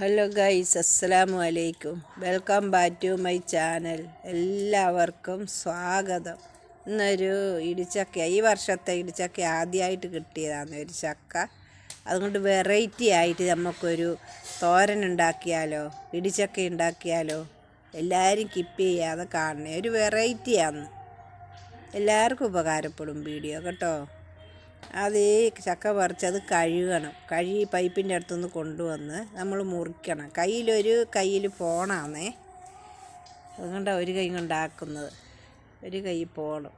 Hello guys അസ്സലാമു അലൈക്കും. Welcome back to my channel. എല്ലാവർക്കും സ്വാഗതം. ഇന്നൊരു ഇടിച്ചക്ക ഈ വർഷത്തെ ഇടിച്ചക്ക ആദ്യമായിട്ട് കിട്ടിയതാണ് ഒരു ചക്ക. അതുകൊണ്ട് വെറൈറ്റി ആയിട്ട് നമുക്കൊരു തോരൻ ഉണ്ടാക്കിയാലോ ഇടിച്ചക്ക ഉണ്ടാക്കിയാലോ എല്ലാവരും കിപ്പ് ചെയ്യാതെ കാണണേ. ഒരു വെറൈറ്റിയാണ് എല്ലാവർക്കും ഉപകാരപ്പെടും വീഡിയോ കേട്ടോ. അത് ഈ ചക്ക പറിച്ചത് കഴുകണം. കഴുകി പൈപ്പിന്റെ അടുത്തുനിന്ന് കൊണ്ടുവന്ന് നമ്മൾ മുറിക്കണം. കയ്യിലൊരു കയ്യിൽ ഫോണാന്നേ. അതുകൊണ്ടാണ് ഒരു കൈ കൊണ്ടാക്കുന്നത് ഒരു കൈ പോണം.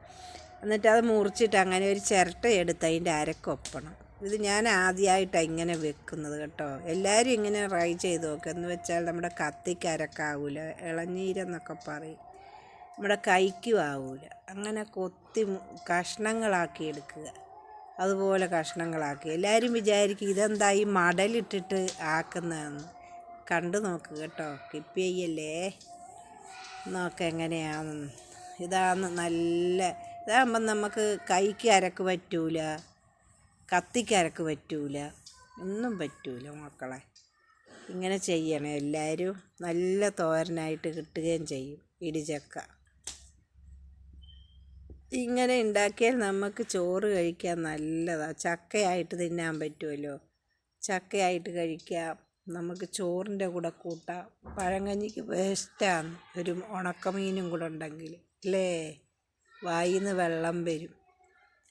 എന്നിട്ട് അത് മുറിച്ചിട്ട് അങ്ങനെ ഒരു ചിരട്ട എടുത്ത് അതിന്റെ അരക്കൊപ്പണം ഇത് ഞാൻ ആദ്യമായിട്ടാണ് ഇങ്ങനെ വെക്കുന്നത് കേട്ടോ. എല്ലാവരും ഇങ്ങനെ ട്രൈ ചെയ്ത് നോക്കുക എന്ന് വെച്ചാൽ നമ്മുടെ കത്തിക്ക് അരക്കാവൂല. ഇളനീരെന്നൊക്കെ പറയും. നമ്മുടെ കൈക്കും ആവൂല. അങ്ങനെ കൊത്തി കഷ്ണങ്ങളാക്കി എടുക്കുക. അതുപോലെ കഷ്ണങ്ങളാക്കി. എല്ലാവരും വിചാരിക്കും ഇതെന്താ ഈ മടലിട്ടിട്ട് ആക്കുന്നതെന്ന്. കണ്ടു നോക്ക് കേട്ടോ കിപ്പി ചെയ്യല്ലേ നോക്ക് എങ്ങനെയാണെന്ന്. ഇതാണ് നല്ല ഇതാകുമ്പം നമുക്ക് കൈക്ക് അരക്ക് പറ്റൂല കത്തിക്ക് അരക്ക് പറ്റൂല ഒന്നും പറ്റൂല മക്കളെ. ഇങ്ങനെ ചെയ്യണം എല്ലാവരും നല്ല തോരനായിട്ട് കിട്ടുകയും ചെയ്യും ഇടിചക്ക ഇങ്ങനെ ഉണ്ടാക്കിയാൽ നമുക്ക് ചോറ് കഴിക്കാൻ നല്ലതാണ് ചക്കയായിട്ട് തിന്നാൻ പറ്റുമല്ലോ ചക്കയായിട്ട് കഴിക്കാം. നമുക്ക് ചോറിന്റെ കൂടെ കൂട്ടാം. പഴങ്കഞ്ഞിക്ക് ബെസ്റ്റാണ് ഒരു ഉണക്കമീനും കൂടെ ഉണ്ടെങ്കിൽ അല്ലേ? വായിൽ നിന്ന് വെള്ളം വരും.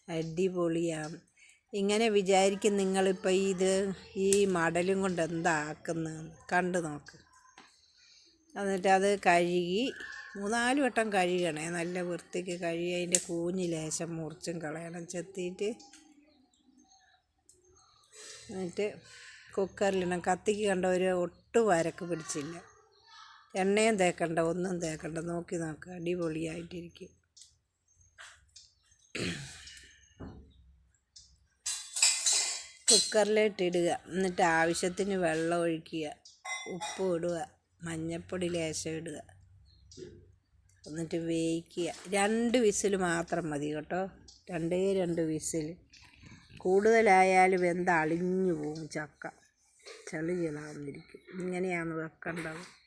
അടിപൊളിയാണ്. ഇങ്ങനെ വിചാരിക്കും നിങ്ങളിപ്പോൾ ഇത് ഈ മടലും കൊണ്ട് എന്താക്കുന്നത് കണ്ടു നോക്ക്. എന്നിട്ട് അത് കഴുകി മൂന്നാൽ വട്ടം കഴുകണേ. നല്ല വൃത്തിക്ക് കഴുകി അതിന്റെ കൂഞ്ഞി ലേശം മുറിച്ചും കളയണം. ചെത്തിയിട്ട് എന്നിട്ട് കുക്കറിലിടണം. കത്തിക്ക് കണ്ട ഒരു ഒട്ടും വരക്ക് പിടിച്ചില്ല. എണ്ണയും തേക്കണ്ട ഒന്നും തേക്കണ്ട. നോക്കി നോക്കുക അടിപൊളിയായിട്ടിരിക്കും. കുക്കറിലിട്ടിടുക. എന്നിട്ട് ആവശ്യത്തിന് വെള്ളം ഒഴിക്കുക. ഉപ്പ് ഇടുക. മഞ്ഞൾപ്പൊടി ലേശം ഇടുക. എന്നിട്ട് വേവിക്കുക. രണ്ട് വിസിൽ മാത്രം മതി കേട്ടോ. രണ്ടേ രണ്ട് വിസിൽ കൂടുതലായാൽ വെന്ത് അളിഞ്ഞു പോകും ചക്ക. ചളി ചിളാന്നിരിക്കും ഇങ്ങനെയാണ് വെക്കേണ്ടത്.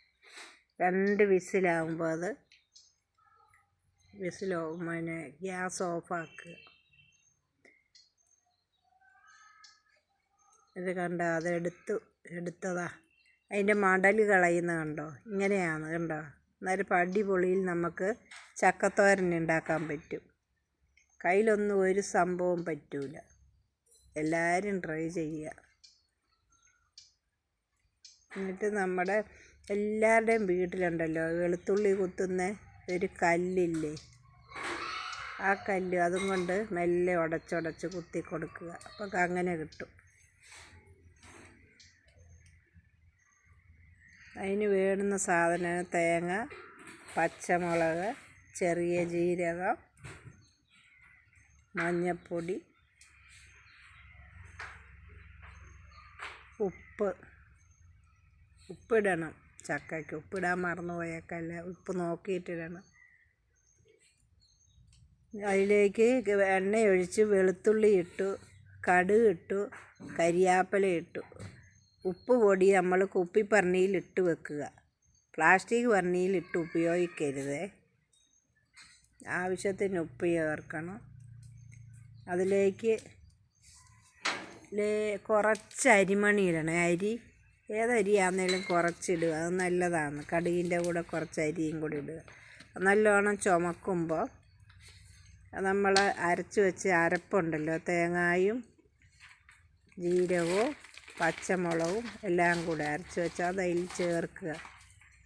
രണ്ട് വിസിലാകുമ്പോൾ അത് വിസിലോ പിന്നെ ഗ്യാസ് ഓഫാക്കുക. ഇത് കണ്ട? അത് എടുത്തു എടുത്തതാ. അതിന്റെ മടൽ കളയുന്ന കണ്ടോ? ഇങ്ങനെയാണ് കണ്ടോ? അന്നേരം പടിപൊളിയിൽ അടിപൊളിയിൽ നമുക്ക് ചക്കത്തോരൻ ഉണ്ടാക്കാൻ പറ്റും. കയ്യിലൊന്നും ഒരു സംഭവം പറ്റൂല. എല്ലാവരും ട്രൈ ചെയ്യുക എന്നിട്ട് നമ്മുടെ എല്ലാവരുടെയും വീട്ടിലുണ്ടല്ലോ വെളുത്തുള്ളി കുത്തുന്ന ഒരു കല്ലില്ലേ? ആ കല്ല് അതും കൊണ്ട് മെല്ലെ ഉടച്ചുടച്ച് കുത്തി കൊടുക്കുക. അപ്പോൾ അങ്ങനെ കിട്ടും. അതിന് വേണ്ടുന്ന സാധനം തേങ്ങ പച്ചമുളക് ചെറിയ ജീരകം മഞ്ഞൾപ്പൊടി ഉപ്പ്. ഉപ്പിടണം ചക്കയ്ക്ക്. ഉപ്പിടാൻ മറന്നു പോയേക്കല്ല ഉപ്പ് നോക്കിയിട്ടിടണം. അതിലേക്ക് എണ്ണയൊഴിച്ച് വെളുത്തുള്ളി ഇട്ടു കടുക് ഇട്ടു കരിയാപ്പില ഇട്ടു. ഉപ്പ് പൊടി നമ്മൾ കുപ്പിപ്പരണിയിൽ ഇട്ട് വെക്കുക. പ്ലാസ്റ്റിക് ഭരണിയിലിട്ട് ഉപയോഗിക്കരുത്. ആവശ്യത്തിന് ഉപ്പ് ചേർക്കണം. അതിലേക്ക് കുറച്ച് അരിമണി ഇടണം. അരി ഏതരിയാണെങ്കിലും കുറച്ചിടുക. അത് നല്ലതാണ്. കടുകിന്റെ കൂടെ കുറച്ച് അരിയും കൂടി ഇടുക. നല്ലോണം ചുമക്കുമ്പോൾ നമ്മൾ അരച്ച് വെച്ച് അരപ്പുണ്ടല്ലോ തേങ്ങായും ജീരകവും പച്ചമുളകും എല്ലാം കൂടെ അരച്ച് വെച്ച് അത് അതിൽ ചേർക്കുക.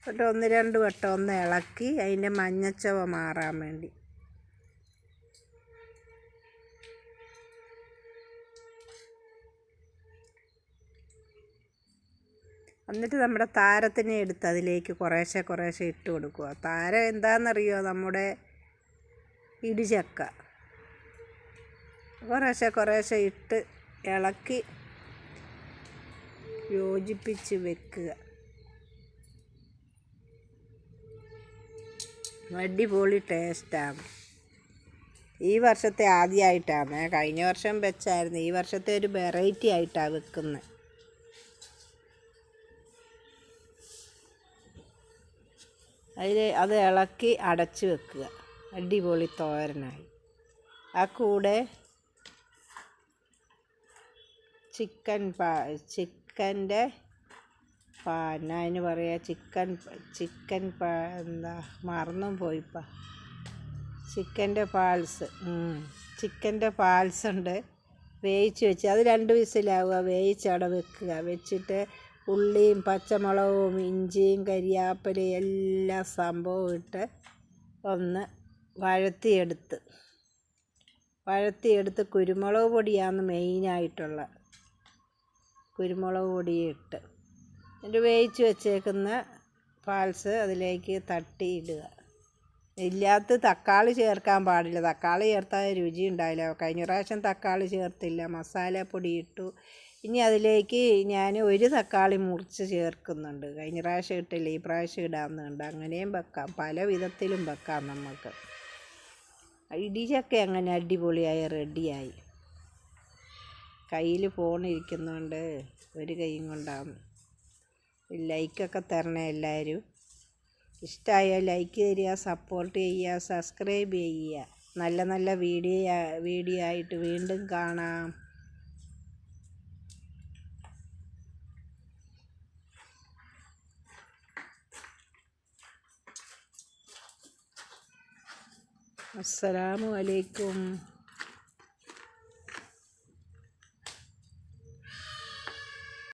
എന്നിട്ട് ഒന്ന് രണ്ട് വട്ടം ഒന്ന് ഇളക്കി അതിന്റെ മഞ്ഞച്ചവ മാറാൻ വേണ്ടി. എന്നിട്ട് നമ്മുടെ താരത്തിനെ എടുത്ത് അതിലേക്ക് കുറേശ്ശെ കുറേശ്ശെ ഇട്ട് കൊടുക്കുക. താരം എന്താണെന്നറിയോ? നമ്മുടെ ഇടിചക്ക കുറേശ്ശെ കുറേശ്ശെ ഇട്ട് ഇളക്കി യോജിപ്പിച്ച് വെക്കുക. അടിപൊളി ടേസ്റ്റാണ്. ഈ വർഷത്തെ ആദ്യമായിട്ടാണ് കഴിഞ്ഞ വർഷം വെച്ചായിരുന്നു. ഈ വർഷത്തെ ഒരു വെറൈറ്റി ആയിട്ടാണ് വെക്കുന്നത്. അതിൽ അത് ഇളക്കി അടച്ച് വെക്കുക. അടിപൊളി തോരനായി. ആ കൂടെ ചിക്കൻ പാ ചിക്കന്റെ പാ എന്നാ അതിന് പറയുക ചിക്കൻ ചിക്കൻ എന്താ മറന്നും പോയിപ്പ. ചിക്കന്റെ പാൽസ് ചിക്കന്റെ പാൽസ് ഉണ്ട് വേവിച്ച് വെച്ച് അത് രണ്ട് വിസിലാവുക വേവിച്ച് വെക്കുക. വെച്ചിട്ട് ഉള്ളിയും പച്ചമുളകും ഇഞ്ചിയും കരിയാപ്പലയും എല്ലാ സംഭവവും ഇട്ട് ഒന്ന് വഴത്തിയെടുത്ത്. വഴത്തിയെടുത്ത് കുരുമുളക് പൊടിയാണ് മെയിനായിട്ടുള്ള കുരുമുളക് പൊടിയിട്ട്. എന്നിട്ട് വേവിച്ച് വെച്ചേക്കുന്ന പാൽസ് അതിലേക്ക് തട്ടി ഇടുക ഇല്ലാത്ത തക്കാളി ചേർക്കാൻ പാടില്ല. തക്കാളി ചേർത്താൽ രുചി ഉണ്ടാവില്ല. കഴിഞ്ഞ പ്രാവശ്യം തക്കാളി ചേർത്തില്ല. മസാലപ്പൊടി ഇട്ടു. ഇനി അതിലേക്ക് ഞാൻ ഒരു തക്കാളി മുറിച്ച് ചേർക്കുന്നുണ്ട്. കഴിഞ്ഞ പ്രാവശ്യം ഇട്ടില്ല. ഈ പ്രാവശ്യം ഇടാമെന്നുണ്ട് അങ്ങനെയും വെക്കാം. പല വിധത്തിലും വെക്കാം നമുക്ക്. ഇടിച്ചൊക്കെ അങ്ങനെ അടിപൊളിയായി റെഡിയായി. കയ്യിൽ ഫോൺ ഇരിക്കുന്നതുകൊണ്ട് ഒരു കൈയും കൊണ്ടാണ്. ലൈക്കൊക്കെ തരണേ എല്ലാവരും. ഇഷ്ടമായ ലൈക്ക് തരിക സപ്പോർട്ട് ചെയ്യുക സബ്സ്ക്രൈബ് ചെയ്യുക. നല്ല നല്ല വീഡിയോ വീഡിയോ ആയിട്ട് വീണ്ടും കാണാം. അസ്സലാമു അലൈക്കും.